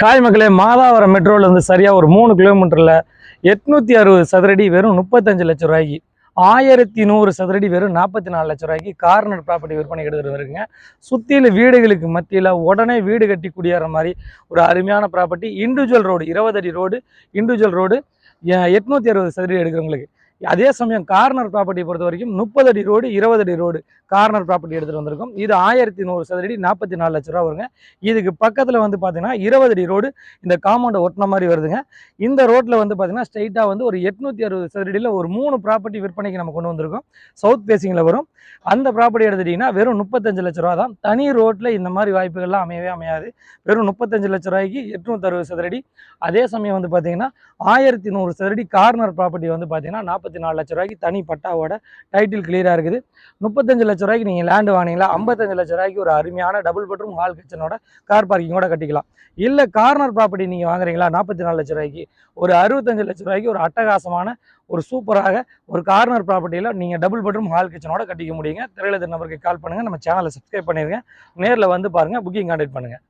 Hi மக்களே மாதாவரம் மெட்ரோவில் வந்து சரியாக ஒரு மூணு கிலோமீட்டரில் எட்நூற்றி அறுபது சதுரடி வெறும் முப்பத்தஞ்சு லட்ச ரூபாய்க்கு. ஆயிரத்தி நூறு சதுரடி வெறும் நாற்பத்தி நாலு லட்ச ரூபாய்க்கு கார்னர் ப்ராப்பர்ட்டி விற்பனை எடுத்துகிட்டு வந்திருக்குங்க. சுற்றில வீடுகளுக்கு மத்தியில் உடனே வீடு கட்டி குடியேற மாதிரி ஒரு அருமையான ப்ராப்பர்ட்டி இண்டிவிஜுவல் ரோடு இருபது அடி ரோடு இண்டிவிஜுவல் ரோடு எட்நூற்றி அறுபது சதுரடி எடுக்கிறவங்களுக்கு. அதே சமயம் கார்னர் ப்ராப்பர்ட்டி பொறுத்த வரைக்கும் முப்பது அடி ரோடு இருபது அடி ரோடு கார்னர் ப்ராப்பர்ட்டி எடுத்துகிட்டு வந்திருக்கோம். இது ஆயிரத்தி நூறு சதுரடி நாற்பத்தி நாலு லட்ச ரூபா வருங்க. இதுக்கு பக்கத்தில் வந்து பார்த்தீங்கன்னா இருபது அடி ரோடு இந்த காம்பவுண்டை ஒட்டின மாதிரி வருதுங்க. இந்த ரோட்டில் வந்து பார்த்தீங்கன்னா ஸ்ட்ரைட்டாக வந்து ஒரு எட்நூற்றி அறுபது சதுரடியில் ஒரு மூணு ப்ராப்பர்ட்டி விற்பனைக்கு நம்ம கொண்டு வந்திருக்கோம். சவுத் பேசிங்கில் வரும். அந்த ப்ராப்பர்ட்டி எடுத்துட்டிங்கன்னா வெறும் முப்பத்தஞ்சு லட்ச ரூபா தான். தனி ரோட்டில் இந்த மாதிரி வாய்ப்புகள்லாம் அமையவே அமையாது. வெறும் முப்பத்தஞ்சு லட்ச ரூபாய்க்கு எட்நூற்றி அறுபது சதுரடி. அதே சமயம் வந்து பார்த்தீங்கன்னா ஆயிரத்தி நூறு சதுரடி கார்னர் ப்ராப்பர்ட்டி வந்து பார்த்தீங்கன்னா நாற்பத்தி நாலு லட்ச ரூபாய்க்கு தனி பட்டாவோட டைட்டில் கிளியராக இருக்குது. முப்பத்தஞ்சு லட்ச ரூபாய்க்கு நீங்கள் லேண்டு வாங்கினீங்களா ஐம்பத்தஞ்சு லட்ச ரூபாய்க்கு ஒரு அருமையான டபுள் பெட்ரூம் ஹால் கிச்சனோட கார் பார்க்கிங்கோட கட்டிக்கலாம். இல்லை கார்னர் ப்ராப்பர்ட்டி நீங்கள் வாங்குறீங்களா நாற்பத்தி நாலு லட்ச ரூபாய்க்கு ஒரு அறுபத்தஞ்சு லட்ச ரூபாய்க்கு ஒரு அட்டகாசமான ஒரு சூப்பராக ஒரு கார்னர் ப்ராப்பர்ட்டியில் நீங்கள் டபுள் பெட்ரூம் ஹால் கிச்சனோட கட்டிக்க முடியுங்க. திரையில நம்பருக்கு கால் பண்ணுங்கள் நம்ம சேனலை சப்ஸ்கிரைப் பண்ணிடுங்க நேரில் வந்து பாருங்கள் புக்கிங் கான்டாக்ட் பண்ணுங்கள்